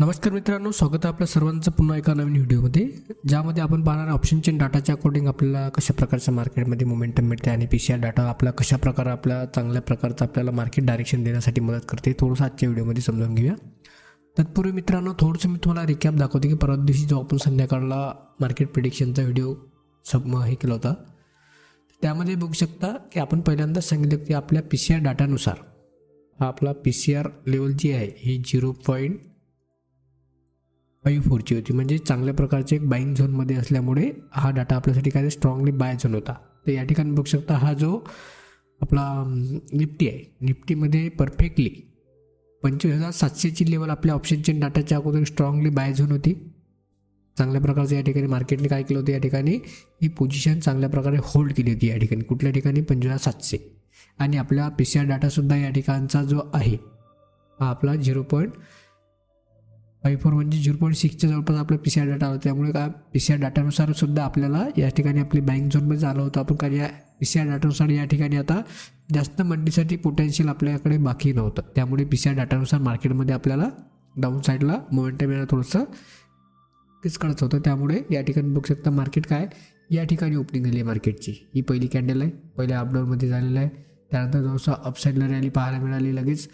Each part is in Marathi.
नमस्कार मित्रांनो स्वागत आहे आपल्या सर्वांचं पुन्हा एका नवीन व्हिडिओमध्ये ज्यामध्ये आपण पाहणार ऑप्शन चेन डाटाच्या अकॉर्डिंग आपल्याला कशा प्रकारचं मार्केटमध्ये मोमेंटम मिळते आणि पी सी आर डाटा आपला कशा प्रकारे आपल्या चांगल्या प्रकारचं आपल्याला मार्केट डायरेक्शन देण्यासाठी मदत करते थोडंसं आजच्या व्हिडिओमध्ये समजून घेऊया. तत्पूर्वी मित्रांनो थोडंसं मी तुम्हाला रिकॅप दाखवते की परवा दिवशी जो आपण संध्याकाळला मार्केट प्रिडिक्शनचा व्हिडिओ सब हे केला होता त्यामध्ये बघू शकता की आपण पहिल्यांदाच सांगितलं की आपल्या पी सी आर डाटानुसार हा आपला पी सी आर लेवल जी आहे ही झिरो पॉईंट फाईव्ह फोरची होती. म्हणजे चांगल्या प्रकारचे एक बाईंग झोनमध्ये असल्यामुळे हा डाटा आपल्यासाठी काय स्ट्रॉंगली बाय झोन होता. तर या ठिकाणी बघू शकता हा जो आपला निफ्टी आहे. निफ्टीमध्ये परफेक्टली पंचवीस हजार सातशेची लेवल आपल्या ऑप्शन चेन डाटाच्या अगोदर स्ट्रॉंगली बाय झोन होती. चांगल्या प्रकारचं या ठिकाणी मार्केटने काय केलं होतं या ठिकाणी? ही पोझिशन चांगल्या प्रकारे होल्ड केली होती या ठिकाणी. कुठल्या ठिकाणी? पंचवीस हजार सातशे. आणि आपला पी सी आर डाटासुद्धा या ठिकाणचा जो आहे हा आपला झिरो पॉईंट फाय फोर म्हणजे झिरो पॉईंट सिक्सच्या जवळपास आपला पी सी आर डाटा होता. त्यामुळे काय पी सी आर डाटानुसार सुद्धा आपल्याला या ठिकाणी आपली बँक झोनमध्ये झालं होतं. आपण काय या पी सी आर डाटानुसार या ठिकाणी आता जास्त मंडीसाठी पोटेन्शियल आपल्याकडे बाकी नव्हतं. त्यामुळे पी सी आर डाटानुसार मार्केटमध्ये आपल्याला डाऊन साईडला मोमेंटम यायला थोडंसं किचकळत होतं. त्यामुळे या ठिकाणी बघू शकता मार्केट काय या ठिकाणी ओपनिंग झाली आहे मार्केटची ही पहिली कॅन्डल आहे. पहिल्या अपडाऊनमध्ये झालेलं आहे. त्यानंतर जवळसा अपसाईडला रॅली पाहायला मिळाली लगेच.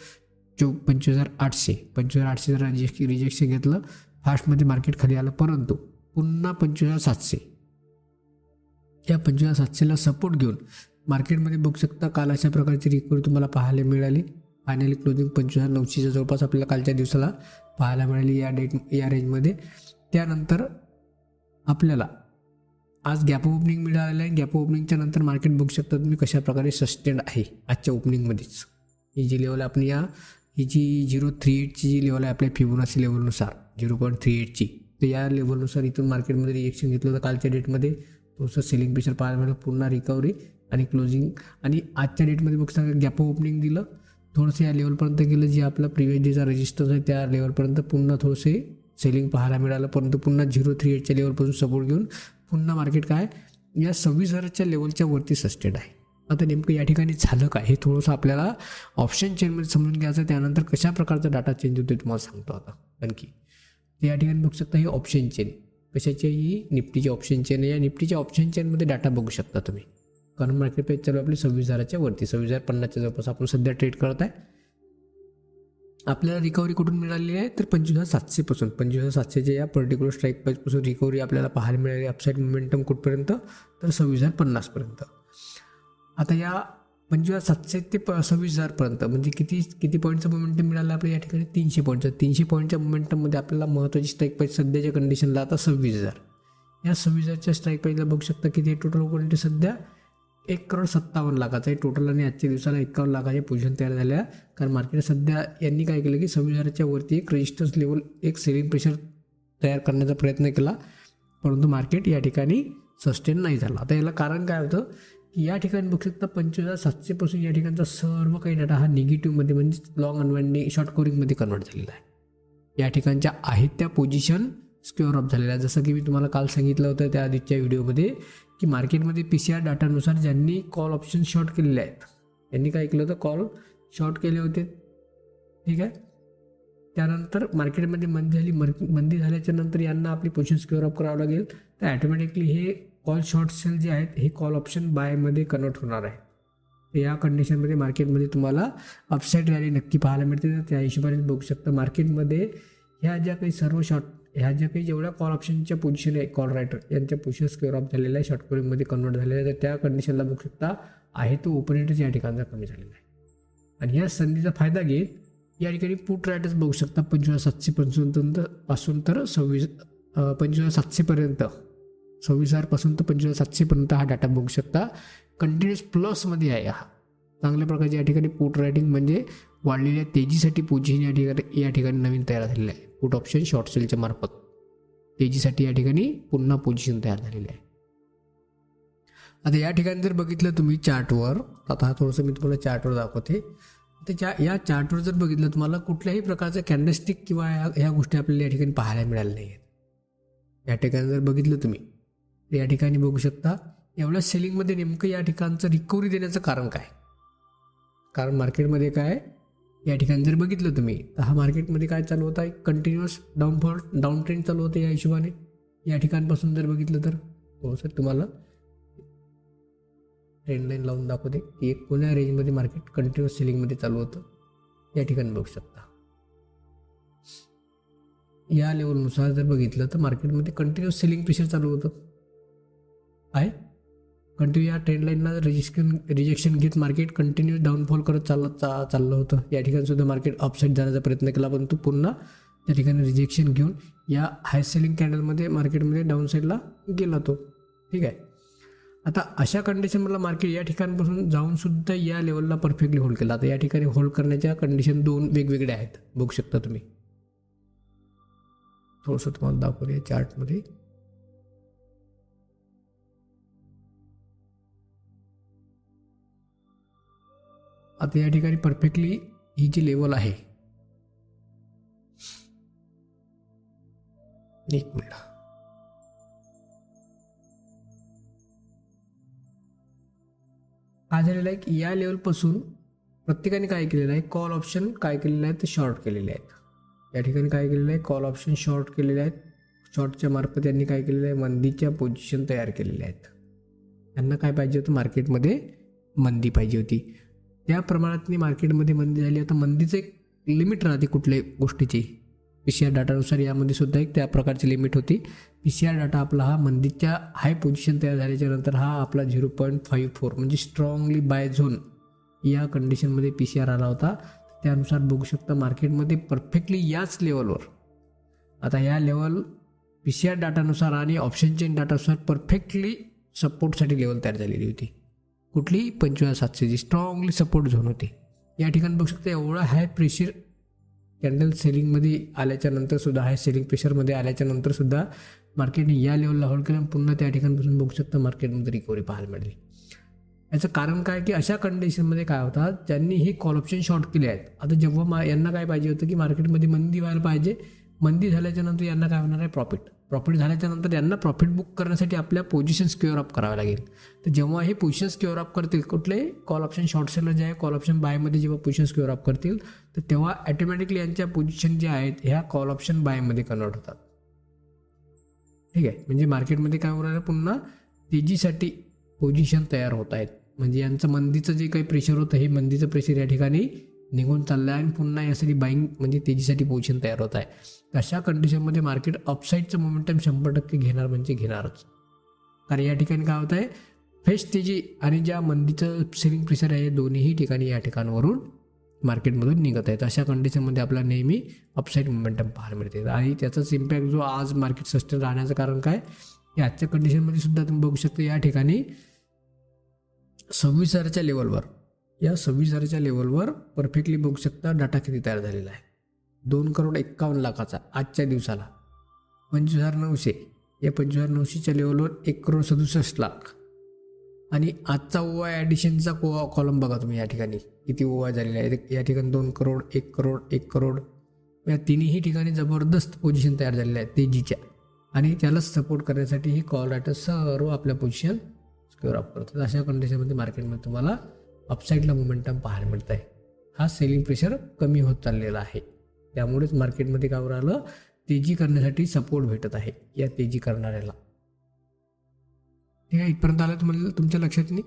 चो पंचवीस हजार आठशे. पंचवीस हजार आठशे जर रिजेक्श रिजेक्शन घेतलं फास्टमध्ये मार्केट खाली आलं. परंतु पुन्हा पंचवीस हजार सातशे. या पंचवीस हजार सातशेला सपोर्ट घेऊन मार्केटमध्ये बघू शकता काल अशा प्रकारची रिकवरी तुम्हाला पाहायला मिळाली. फायनली क्लोजिंग पंचवीस हजार नऊशेच्या जवळपास आपल्याला कालच्या दिवसाला पाहायला मिळाली या डेट या रेंजमध्ये त्यानंतर आपल्याला आज गॅप ओपनिंग मिळालेलं आहे. गॅप ओपनिंगच्या नंतर मार्केट बघू शकता तुम्ही कशा प्रकारे सस्टेंड आहे आजच्या ओपनिंगमध्येच ही जी लेवल आपण या ही जी झिरो थ्री एटची जी लेवल आहे आपल्या फिबोनाची लेवलनुसार झिरो पॉईंट थ्री एटची तर या लेवलनुसार इथून मार्केटमध्ये रिएक्शन घेतलं होतं कालच्या डेटमध्ये थोडंसं सेलिंग प्रेशर पाहायला मिळालं पुन्हा रिकव्हरी आणि क्लोजिंग आणि आजच्या डेटमध्ये बघता गॅप ओपनिंग दिलं. थोडंसं या लेवलपर्यंत गेलं जे आपला प्रिव्हियस डेचा रजिस्टर आहे त्या लेवलपर्यंत पुन्हा थोडंसे सेलिंग पाहायला मिळालं. परंतु पुन्हा झिरो थ्री एटच्या लेवलपासून सपोर्ट घेऊन पुन्हा मार्केट काय? या सव्वीस हजाराच्या लेवलच्या वरती सस्टेड आहे. आता नेमकं या ठिकाणी झालं काय? हे थोडंसं आपल्याला ऑप्शन चेनमध्ये समजून घ्यायचं आहे. त्यानंतर कशा प्रकारचा डाटा चेंज होतो तुम्हाला सांगतो आता. आणखी तर या ठिकाणी बघू शकता हे ऑप्शन चेन कशाची ही निफ्टीची ऑप्शन चेन आहे. या निफ्टीच्या ऑप्शन चेनमध्ये डाटा बघू शकता तुम्ही. कारण मार्केट पेज चालू आपली सव्वीस हजाराच्या वरती. सव्वीस हजार पन्नासच्या जवळपास आपण सध्या ट्रेड करत आहे आपल्याला रिकव्हरी कुठून मिळाली आहे? तर पंचवीस हजार सातशेपासून पंचवीस हजार सातशेच्या या पर्टिक्युलर स्ट्राईक प्राईजपासून रिकव्हरी आपल्याला पाहायला मिळाली. अपसाईड मोमेंटम कुठपर्यंत? तर सव्वीस हजार पन्नासपर्यंत आता या म्हणजे सातशे ते प सव्वीस हजारपर्यंत म्हणजे किती किती पॉईंटचं मोमेंटम मिळालं आपल्या या ठिकाणी? तीनशे पॉईंटचं तीनशे पॉईंटच्या मोमेंटममध्ये आपल्याला महत्त्वाची स्ट्राईक पाहिजे सध्याच्या कंडिशनला आता सव्वीस हजार. या सव्वीस हजारच्या स्ट्राईक प्राईजला बघू शकता की ते टोटल क्वांटिटी सध्या एक करोड सत्तावन्न लाखाचं आहे. टोटल आणि आजच्या दिवसाला एकावन्न लाखाच्या पोझिशन तयार झाल्या. कारण मार्केट सध्या यांनी काय केलं की सव्वीस हजाराच्या वरती एक रजिस्टन्स लेवल एक सेलिंग प्रेशर तयार करण्याचा प्रयत्न केला. परंतु मार्केट या ठिकाणी सस्टेन नाही झालं. आता याला कारण काय होतं? या ठिकाणी बघू शकता पंचवीस हजार सातशेपासून या ठिकाणचा सर्व काही डाटा हा निगेटिव्हमध्ये म्हणजे लॉंग अनवाइंडिंग शॉर्ट कोरिंगमध्ये कन्वर्ट झालेला आहे. या ठिकाणच्या आहेत त्या पोझिशन स्क्युअर ऑफ झालेल्या आहे जसं की मी तुम्हाला काल सांगितलं होतं त्या आधीच्या व्हिडिओमध्ये की मार्केटमध्ये पी सी आर डाटानुसार ज्यांनी कॉल ऑप्शन शॉर्ट केलेले आहेत. त्यांनी काय केलं होतं? कॉल शॉर्ट केले होते. ठीक आहे? त्यानंतर मार्केटमध्ये मंदी झाली मर मंदी झाल्याच्यानंतर यांना आपली पोझिशन स्क्युअर ऑफ करावं लागेल. तर ॲटोमॅटिकली हे कॉल शॉर्ट सेल जे आहेत हे कॉल ऑप्शन बायमध्ये कन्वर्ट होणार आहे. या कंडिशनमध्ये मार्केटमध्ये तुम्हाला अपसाईड रॅली नक्की पाहायला मिळते. तर त्या हिशोबाने बघू शकता मार्केटमध्ये ह्या ज्या काही सर्व शॉर्ट ह्या ज्या काही जेवढ्या कॉल ऑप्शनच्या पोझिशन आहे कॉल रायटर यांच्या पोझिशन स्क्वेअर ऑफ झालेल्या आहे शॉर्ट कोरिंगमध्ये कन्वर्ट झालेल्या आहे तर त्या कंडिशनला बघू शकता आहे तो ओपनेटच या ठिकाणचा कमी झालेला आहे. आणि या संधीचा फायदा घेत या ठिकाणी पुट रायटर्स बघू शकता पंचवीस हजार सातशे पंचावन्नपासून तर सव्वीस पंचवीस हजार सातशेपर्यंत सव्वीस हजारपासून तर पंचवीस सातशेपर्यंत हा डाटा बघू शकता. कंटिन्युअस प्लसमध्ये आहे हा. चांगल्या प्रकारचे या ठिकाणी पुट रायटिंग म्हणजे वाढलेल्या तेजीसाठी पोझिशन या ठिकाणी या ठिकाणी नवीन तयार झालेलं आहे. पुट ऑप्शन शॉर्ट सेलच्या मार्फत. तेजीसाठी या ठिकाणी पुन्हा पोझिशन तयार झालेलं आहे. आता या ठिकाणी जर बघितलं तुम्ही चार्टवर आता हा थोडंसं मी तुम्हाला चार्टवर दाखवते. तर ज्या या चार्टवर जर बघितलं तुम्हाला कुठल्याही प्रकारचं कॅन्डस्टिक किंवा ह्या ह्या गोष्टी आपल्याला या ठिकाणी पाहायला मिळाल्या नाही आहेत या ठिकाणी जर बघितलं तुम्ही या ठिकाणी बघू शकता. एवढ्या सेलिंगमध्ये नेमकं या ठिकाणचं रिकव्हरी देण्याचं कारण काय? कारण मार्केटमध्ये काय? या ठिकाणी जर बघितलं तुम्ही तर हा मार्केटमध्ये काय चालू होता? एक कंटिन्युअस डाऊनफॉल डाऊन ट्रेंड चालू होते या हिशोबाने. या ठिकाणपासून जर बघितलं तर हो सर तुम्हाला ट्रेंड लाईन लावून दाखवते की एक कोण्या रेंजमध्ये मार्केट कंटिन्युअस सेलिंगमध्ये चालू होतं. या ठिकाणी बघू शकता. या लेवलनुसार जर बघितलं तर मार्केटमध्ये कंटिन्युअस सेलिंग प्रेशर चालू होतं. आहे. कंटिन्यू या ट्रेंडलाईनला रिजेक्शन रिजेक्शन घेत मार्केट कंटिन्यू डाऊनफॉल करत चाललं चा चाललं होतं. या ठिकाणी सुद्धा मार्केट अपसाईड जाण्याचा प्रयत्न केला परंतु पुन्हा त्या ठिकाणी रिजेक्शन घेऊन या हाय सेलिंग कॅन्डलमध्ये मार्केटमध्ये डाऊन साईडला गेला तो. ठीक आहे? आता अशा कंडिशन मला मार्केट या ठिकाणपासून जाऊनसुद्धा या लेवलला परफेक्टली होल्ड केला. आता या ठिकाणी होल्ड करण्याच्या कंडिशन दोन वेगवेगळ्या आहेत. बघू शकता तुम्ही. थोडंसं तुम्हाला दाखवूया या चार्टमध्ये आता या ठिकाणी परफेक्टली ही जी लेवल आहे. एक मिनिट. काय झालेलं आहे की या लेवलपासून प्रत्येकाने काय केलेलं आहे? कॉल ऑप्शन काय केलेलं आहे? तर शॉर्ट केलेले आहेत. या ठिकाणी काय केलेलं आहे? कॉल ऑप्शन शॉर्ट केलेले आहेत. शॉर्टच्या मार्फत यांनी काय केलेलं आहे? मंदीच्या पोझिशन तयार केलेल्या आहेत. त्यांना काय पाहिजे होतं? मार्केटमध्ये मंदी पाहिजे होती. त्या प्रमाणात मार्केटमध्ये मंदी झाली. आता मंदीचं एक लिमिट राहते कुठल्याही गोष्टीची. पी सी आर डाटानुसार यामध्ये सुद्धा एक त्या प्रकारची लिमिट होती. पी सी आर डाटा आपला हा मंदीच्या हाय पोझिशन तयार झाल्याच्यानंतर हा आपला झिरो पॉईंट फाईव्ह फोर म्हणजे स्ट्रॉंगली बाय झोन या कंडिशनमध्ये पी सी आर आला होता. त्यानुसार बघू शकता मार्केटमध्ये परफेक्टली याच लेवलवर आता या लेवल पी सी आर डाटानुसार आणि ऑप्शन चेन डाटानुसार परफेक्टली सपोर्टसाठी लेवल तयार झालेली होती. कुठली? पंचवीस सातशेची स्ट्रॉंगली सपोर्ट झोन होती. या ठिकाणी बघू शकता एवढा हाय प्रेशर कॅन्डल सेलिंगमध्ये आल्याच्यानंतर सुद्धा हाय सेलिंग प्रेशरमध्ये आल्याच्यानंतर सुद्धा मार्केटने या लेवलला होल्ड केलं पुन्हा त्या ठिकाणपासून बघू शकता मार्केटमध्ये रिकव्हरी पाहायला मिळाली. याचं कारण काय की अशा कंडिशनमध्ये काय होतात ज्यांनी हे कॉल ऑप्शन शॉर्ट केले आहेत. आता जेव्हा मा यांना काय पाहिजे होतं की मार्केटमध्ये मंदी व्हायला पाहिजे मंदी झाल्याच्यानंतर यांना काय होणार आहे? प्रॉफिट प्रॉफिट झाल्याच्यानंतर यांना प्रॉफिट बुक करण्यासाठी आपल्या पोझिशन स्क्युअर अप करावे लागेल. तर जेव्हा हे पोझिशन स्क्युअर अप करतील कुठले? कॉल ऑप्शन शॉर्ट सेलर जे आहे कॉल ऑप्शन बायमध्ये जेव्हा पोझिशन स्क्युअर अप करतील तर तेव्हा ॲटोमॅटिकली यांच्या पोझिशन जे आहेत ह्या कॉल ऑप्शन बायमध्ये कन्वर्ट होतात. ठीक आहे? म्हणजे मार्केटमध्ये काय होणार आहे पुन्हा? तेजीसाठी पोझिशन तयार होत आहेत. म्हणजे यांचं मंदीचं जे काही प्रेशर होतं हे मंदीचं प्रेशर या ठिकाणी निघून चाललं आहे आणि पुन्हा यासाठी बाईंग म्हणजे तेजीसाठी पोझिशन तयार होत आहे. अशा कंडिशनमध्ये मार्केट अपसाईडचं मोमेंटम शंभर टक्के घेणार म्हणजे घेणारच. कारण या ठिकाणी काय होत आहे फ्रेश तेजी आणि ज्या मंदीचं सेलिंग प्रेशर आहे दोन्हीही ठिकाणी या ठिकाणावरून मार्केटमधून निघत आहेत. अशा कंडिशनमध्ये आपल्याला नेहमी अपसाईड मोमेंटम पाहायला मिळते. आणि त्याचाच इम्पॅक्ट जो आज मार्केट सस्टेन राहण्याचं कारण काय? की आजच्या कंडिशनमध्ये सुद्धा तुम्ही बघू शकता या ठिकाणी सव्वीस हजारच्या लेवलवर या सव्वीस हजारच्या लेवलवर परफेक्टली बघू शकता डाटा किती तयार झालेला आहे. दोन करोड एक्कावन्न लाखाचा आजच्या दिवसाला. पंचवीस हजार नऊशे या पंचवीस हजार नऊशेच्या लेवलवर एक करोड सदुसष्ट लाख. आणि आजचा ओवा ॲडिशनचा को कॉलम बघा तुम्ही या ठिकाणी किती ओवा झालेला आहे. या ठिकाणी दोन करोड एक करोड एक करोड. या तिन्ही ठिकाणी जबरदस्त पोझिशन तयार झालेल्या आहेत तेजीच्या. आणि त्याला सपोर्ट करण्यासाठी ही कॉल रायटर सर्व आपल्या पोझिशन स्क्युअर अप करतात. अशा कंडिशनमध्ये मार्केटमध्ये तुम्हाला अपसाईडला मोमेंटम पाहायला मिळत आहे हा सेलिंग प्रेशर कमी होत चाललेला आहे. त्यामुळेच मार्केटमध्ये काय राहिलं तेजी करण्यासाठी सपोर्ट भेटत आहे या तेजी करणाऱ्याला. ठीक आहे इथपर्यंत आलं तुम्हाला तुमच्या लक्षात नाही?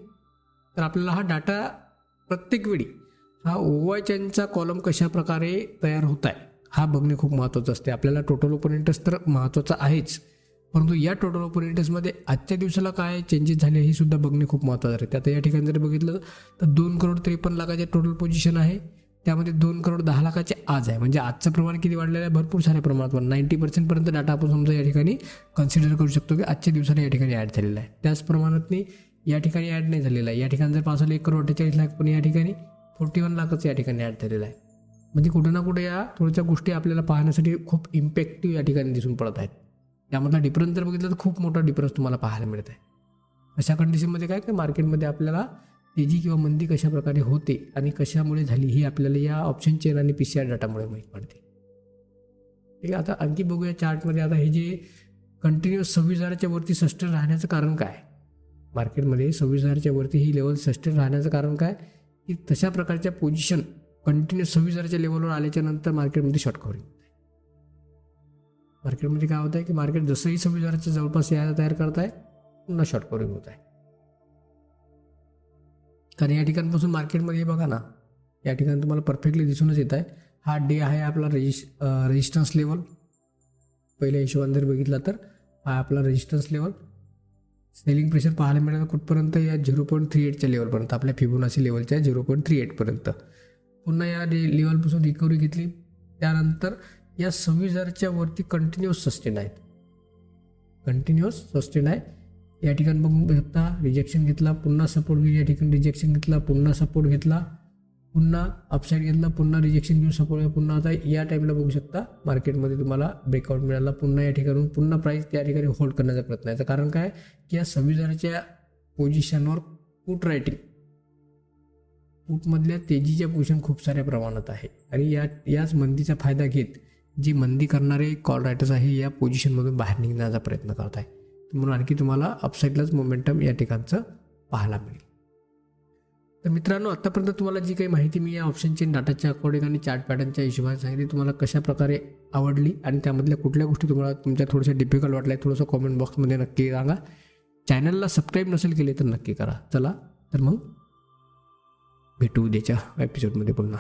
तर आपल्याला हा डाटा प्रत्येक वेळी हा ओवायच्यांचा कॉलम कशा प्रकारे तयार होत आहे हा बघणे खूप महत्त्वाचं असते. आपल्याला टोटल ओपन इंटरेस्ट तर महत्त्वाचा आहेच. परंतु या टोटल ओपन इंटरेस्टमध्ये आजच्या दिवसाला काय चेंजेस झाले हे सुद्धा बघणे खूप महत्त्वाचं आहे. त्यात या ठिकाणी जर बघितलं तर दोन करोड त्रेपन्न लाखाचे टोटल पोझिशन आहे. त्यामध्ये दोन करोड दहा लाखाचे आज आहे. म्हणजे आजचं प्रमाण किती वाढलेलं आहे? भरपूर साऱ्या प्रमाणात नाईन्टी पर्सेंटपर्यंत डाटा आपण समजा या ठिकाणी कन्सिडर करू शकतो की आजच्या दिवसाला या ठिकाणी ॲड झालेला आहे. त्याच प्रमाणात या ठिकाणी ॲड नाही झालेला आहे. या ठिकाणी जर पाच एक करोड अठ्ठेचाळीस लाख पण या ठिकाणी फोर्टी वन लाखच या ठिकाणी ॲड झालेला आहे. म्हणजे कुठे ना कुठे या थोड्याशा गोष्टी आपल्याला पाहण्यासाठी खूप इम्पॅक्टिव्ह या ठिकाणी दिसून पडत आहेत. त्यामधला डिफरन्स जर बघितलं तर खूप मोठा डिफरन्स तुम्हाला पाहायला मिळत आहे. अशा कंडिशनमध्ये काय की मार्केटमध्ये आपल्याला तेजी किंवा मंदी कशा प्रकारे होते आणि कशामुळे झाली ही आपल्याला या ऑप्शन चेन आणि पी सी आर डाटामुळे माहीत पडते. ठीक आहे आता आणखी बघूया चार्टमध्ये आता हे जे कंटिन्युअस सव्वीस हजाराच्या वरती सस्टेन राहण्याचं कारण काय? मार्केटमध्ये सव्वीस हजाराच्या वरती ही लेवल सस्टेन राहण्याचं कारण काय? की तशा प्रकारच्या पोझिशन कंटिन्यू सव्वीस हजारच्या लेवलवर आल्याच्यानंतर मार्केटमध्ये शॉर्ट कव्हरिंग मार्केटमध्ये काय होत आहे की मार्केट जसंही सव्वीस हजाराच्या जवळपास यायला तयार करत आहे पुन्हा शॉर्ट कव्हरिंग होत आहे. कारण या ठिकाणपासून मार्केटमध्ये बघा ना या ठिकाणी तुम्हाला परफेक्टली दिसूनच येत आहे. हा डे आहे आपला रेजिस रेजिस्टन्स लेवल पहिल्या हिशोबाने जर बघितला तर हा आपला रेजिस्टन्स लेवल सेलिंग प्रेशर पाहायला मिळालं कुठपर्यंत? या झिरो पॉईंट थ्री एटच्या लेवलपर्यंत आपल्या फिबोनाची लेवलच्या झिरो पॉईंट थ्री एटपर्यंत पुन्हा या डे लेवलपासून रिकव्हरी घेतली. त्यानंतर या सव्वीस हजारच्या वरती कंटिन्युअस सस्टेन आहेत कंटिन्युअस सस्टेन आहे. या ठिकाणी बघू शकता रिजेक्शन घेतला पुन्हा सपोर्ट घेऊन या ठिकाणी रिजेक्शन घेतला पुन्हा सपोर्ट घेतला पुन्हा अपसाईड घेतला पुन्हा रिजेक्शन घेऊन सपोर्ट पुन्हा आता या टाईमला बघू शकता मार्केटमध्ये तुम्हाला ब्रेकआउट मिळाला. पुन्हा या ठिकाणून पुन्हा प्राईस त्या ठिकाणी होल्ड करण्याचा प्रयत्न आहे. कारण काय? की या सव्वीस हजाराच्या पोझिशनवर पुट रायटिंग पुटमधल्या तेजीच्या पोझिशन खूप साऱ्या प्रमाणात आहे. आणि या याच मंदीचा फायदा घेत जे मंदी करणारे कॉल रायटर्स आहे या पोझिशनमधून बाहेर निघण्याचा प्रयत्न करत आहे म्हणून आणखी तुम्हाला अपसाईडलाच मोमेंटम या ठिकाणचं पाहायला मिळेल. तर मित्रांनो आत्तापर्यंत तुम्हाला जी काही माहिती मी या ऑप्शनची डाटाच्या अकॉर्डिंग आणि चार्ट पॅटर्नच्या हिशोबाने सांगितली तुम्हाला कशा प्रकारे आवडली आणि त्यामधल्या कुठल्या गोष्टी तुम्हाला तुमच्या थोड्याशा डिफिकल्ट वाटल्या थोडंसं कॉमेंट बॉक्समध्ये नक्की सांगा. चॅनलला सबस्क्राईब नसेल केले तर नक्की करा. चला तर मग भेटू उद्याच्या एपिसोडमध्ये पुन्हा.